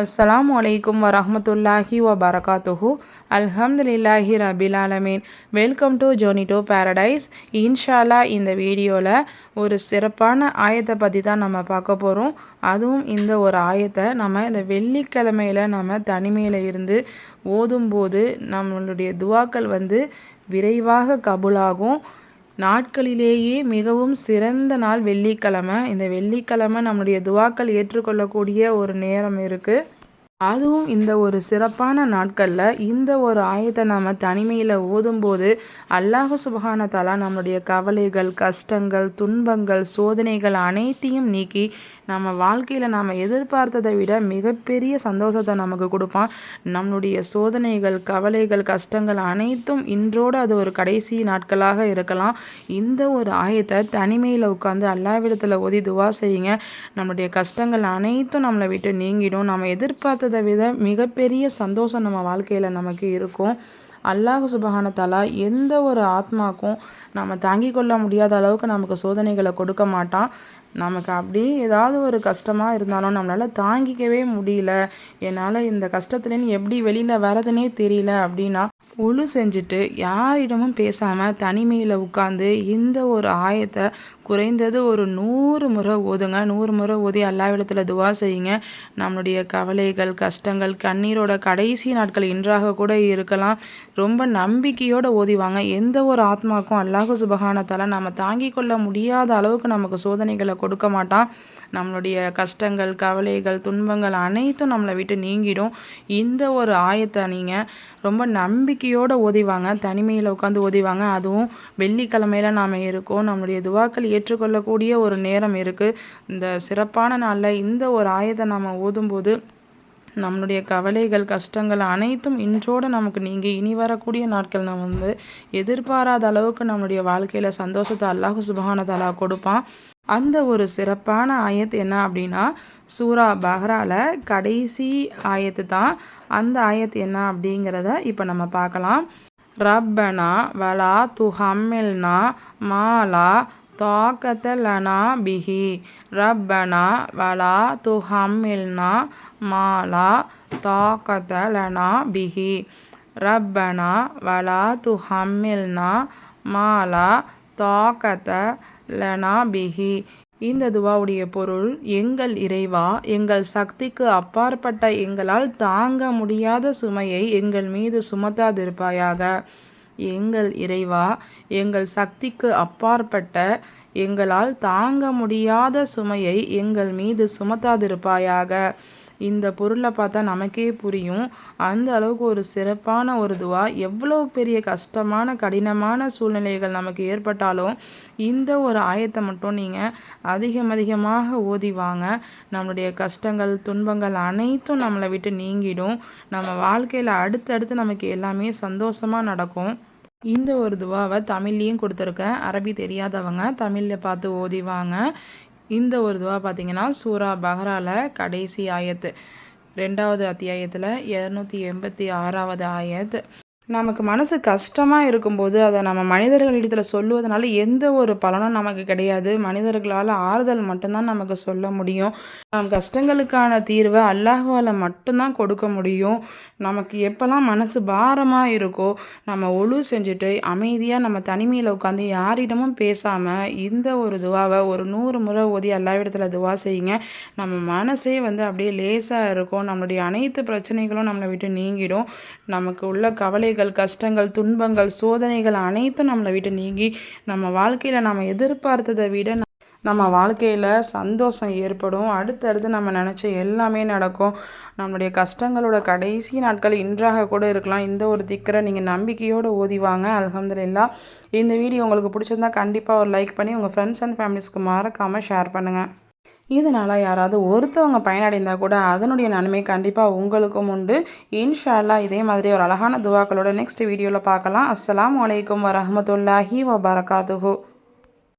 அஸ்லாம் வலைக்கும் வரமத்துல்லாஹி வ பரகாத்துஹு அல்ஹம்துலில்லாஹி ரபில் ஆலமீன் வெல்கம் டு ஜோனிடோ பேரடைஸ் இன்ஷாலா இந்த வீடியோவில் ஒரு சிறப்பான ஆயத்தை பற்றி தான் நம்ம பார்க்க போகிறோம் அதுவும் இந்த ஒரு ஆயத்தை நம்ம இந்த வெள்ளிக்கிழமையில் நம்ம தனிமையில் இருந்து ஓதும்போது நம்மளுடைய துவாக்கள் வந்து விரைவாக கபுலாகும். நாட்களிலேயே மிகவும் சிறந்த நாள் வெள்ளிக்கிழமை. இந்த வெள்ளிக்கிழமை நம்முடைய துவாக்கள் ஏற்றுக்கொள்ளக்கூடிய ஒரு நேரம் இருக்குது அதுவும் இந்த ஒரு சிறப்பான நாட்களில் இந்த ஒரு ஆயத்தை நம்ம தனிமையில் ஓதும்போது அல்லாஹ் சுபகான தலா நம்மளுடைய கவலைகள் கஷ்டங்கள் துன்பங்கள் சோதனைகள் அனைத்தையும் நீக்கி நம்ம வாழ்க்கையில் நாம் எதிர்பார்த்ததை விட மிகப்பெரிய சந்தோஷத்தை நமக்கு கொடுப்பான். நம்மளுடைய சோதனைகள் கவலைகள் கஷ்டங்கள் அனைத்தும் இன்றோடு அது ஒரு கடைசி நாட்களாக இருக்கலாம். இந்த ஒரு ஆயத்தை தனிமையில் உட்காந்து அல்லாவிடத்தில் ஓதி துவா செய்யுங்க. நம்மளுடைய கஷ்டங்கள் அனைத்தும் நம்மளை விட்டு நீங்கிடும். நம்ம எதிர்பார்த்த எதிர்பார்த்ததை விட மிகப்பெரிய சந்தோஷம் நம்ம வாழ்க்கையில் நமக்கு இருக்கும். அல்லாஹு சுபஹானத்தாலா எந்த ஒரு ஆத்மாக்கும் நம்ம தாங்கி கொள்ள முடியாத அளவுக்கு நமக்கு சோதனைகளை கொடுக்க மாட்டான். நமக்கு அப்படி ஏதாவது ஒரு கஷ்டமாக இருந்தாலும் நம்மளால் தாங்கிக்கவே முடியல. என்னால் இந்த கஷ்டத்துலேருந்து எப்படி வெளியில் வரதுனே தெரியல அப்படின்னா ஒழு செஞ்சுட்டு யாரிடமும் பேசாமல் தனிமையில் உட்காந்து இந்த ஒரு ஆயத்தை குறைந்தது ஒரு நூறு முறை ஓதுங்க. நூறு முறை ஓதி அல்லாவிடத்தில் துவா செய்யுங்க. நம்மளுடைய கவலைகள் கஷ்டங்கள் கண்ணீரோட கடைசி நாட்கள் இன்றாக கூட இருக்கலாம். ரொம்ப நம்பிக்கையோடு ஓதிவாங்க எந்த ஒரு ஆத்மாக்கும் அல்லாஹு சுபகானத்தால் நம்ம தாங்கி கொள்ள முடியாத அளவுக்கு நமக்கு சோதனைகளை கொடுக்க மாட்டான். நம்மளுடைய கஷ்டங்கள் கவலைகள் துன்பங்கள் அனைத்தும் நம்மளை விட்டு நீங்கிடும். இந்த ஒரு ஆயத்தை நீங்கள் ரொம்ப நம்பிக்கை பக்தியோடு ஓதிவாங்க தனிமையில் உட்காந்து ஓதிவாங்க. அதுவும் வெள்ளிக்கிழமையில் நாம் இருக்கோம். நம்மளுடைய துவாக்கள் ஏற்றுக்கொள்ளக்கூடிய ஒரு நேரம் இருக்குது இந்த சிறப்பான நாளில் இந்த ஒரு ஆயத்தை நாம் ஓதும்போது நம்மளுடைய கவலைகள் கஷ்டங்கள் அனைத்தும் இன்றோடு நமக்கு நீங்கள் இனி வரக்கூடிய நாட்கள் நம்ம வந்து எதிர்பாராத அளவுக்கு நம்மளுடைய வாழ்க்கையில் சந்தோஷத்தை அல்லாஹு சுபகான தலா கொடுப்பான். அந்த ஒரு சிறப்பான ஆயத்து என்ன அப்படின்னா சூரா பஹ்ரால கடைசி ஆயத்து தான். அந்த ஆயத்து என்ன அப்படிங்கிறத இப்போ நம்ம பார்க்கலாம். ரப்பனா வலா துஹம்மில்னா மாலா தாக்கத்தலனா பிஹி. ரப்பனா வலா துஹம்மில்னா மாலா தாக்கத்தலனா பிஹி. ரப்பனா வலா துஹம்மில்னா மாலா தாக்கத்த லனா பிஹி. இந்த துவாவுடைய பொருள் எங்கள் இறைவா எங்கள் சக்திக்கு அப்பாற்பட்ட எங்களால் தாங்க முடியாத சுமையை எங்கள் மீது சுமத்தாதிருப்பாயாக. எங்கள் இறைவா எங்கள் சக்திக்கு அப்பாற்பட்ட எங்களால் தாங்க முடியாத சுமையை எங்கள் மீது சுமத்தாதிருப்பாயாக. இந்த பொருளை பார்த்தா நமக்கே புரியும். அந்த அளவுக்கு ஒரு சிறப்பான ஒரு துவா. எவ்வளோ பெரிய கஷ்டமான கடினமான சூழ்நிலைகள் நமக்கு ஏற்பட்டாலும் இந்த ஒரு ஆயத்தை மட்டும் நீங்கள் அதிகம் அதிகமாக ஓதி வாங்க. நம்மளுடைய கஷ்டங்கள் துன்பங்கள் அனைத்தும் நம்மளை விட்டு நீங்கிடும். நம்ம வாழ்க்கையில் அடுத்தடுத்து நமக்கு எல்லாமே சந்தோஷமாக நடக்கும். இந்த ஒரு துவாவை தமிழ்லேயும் கொடுத்துருக்கேன். அரபி தெரியாதவங்க தமிழில் பார்த்து ஓதிவாங்க இந்த ஒரு துவா பார்த்திங்கன்னா சூரா பஹ்ரால கடைசி ஆயத்து ரெண்டாவது அத்தியாயத்தில் இரநூத்தி எண்பத்தி ஆறாவது ஆயத் நமக்கு மனசு கஷ்டமாக இருக்கும்போது அதை நம்ம மனிதர்களிடத்தில் சொல்லுவதனால எந்த ஒரு பலனும் நமக்கு கிடையாது. மனிதர்களால் ஆறுதல் மட்டும்தான் நமக்கு சொல்ல முடியும். நம் கஷ்டங்களுக்கான தீர்வை அல்லாஹால மட்டும்தான் கொடுக்க முடியும். நமக்கு எப்போல்லாம் மனசு பாரமாக இருக்கோ நம்ம ஒழு செஞ்சுட்டு அமைதியாக நம்ம தனிமையில் உட்காந்து யாரிடமும் பேசாமல் இந்த ஒரு துவாவை ஒரு நூறு முறை ஓதி எல்லாவிடத்தில் துவா செய்யுங்க. நம்ம மனசே வந்து அப்படியே லேசாக இருக்கும். நம்மளுடைய அனைத்து பிரச்சனைகளும் நம்மளை விட்டு நீங்கிடும். நமக்கு உள்ள கவலைகள் வேதனைகள் கஷ்டங்கள் துன்பங்கள் சோதனைகள் அனைத்தும் நம்மளை விட்டு நீங்கி நம்ம வாழ்க்கையில் நம்ம எதிர்பார்த்ததை விட நம்ம வாழ்க்கையில் சந்தோஷம் ஏற்படும். அடுத்தடுத்து நம்ம நினச்ச எல்லாமே நடக்கும். நம்மளுடைய கஷ்டங்களோட கடைசி நாட்கள் இன்றாக கூட இருக்கலாம். இந்த ஒரு திக்கரை நீங்கள் நம்பிக்கையோடு ஓதிவாங்க அலமதுல்லா இந்த வீடியோ உங்களுக்கு பிடிச்சிருந்தா கண்டிப்பாக ஒரு லைக் பண்ணி உங்கள் ஃப்ரெண்ட்ஸ் அண்ட் ஃபேமிலிஸ்க்கு மறக்காமல் ஷேர் பண்ணுங்கள் இதனால் யாராவது ஒருத்தவங்க பயனடைந்தால் கூட அதனுடைய நன்மை கண்டிப்பாக உங்களுக்கும் உண்டு. இன்ஷால்லா இதே மாதிரி ஒரு அழகான துவாக்களோட நெக்ஸ்ட் வீடியோவில் பார்க்கலாம். அஸ்லாம் வலைக்கம் வரமத்துல்லாஹி வபரகாத்துஹூ.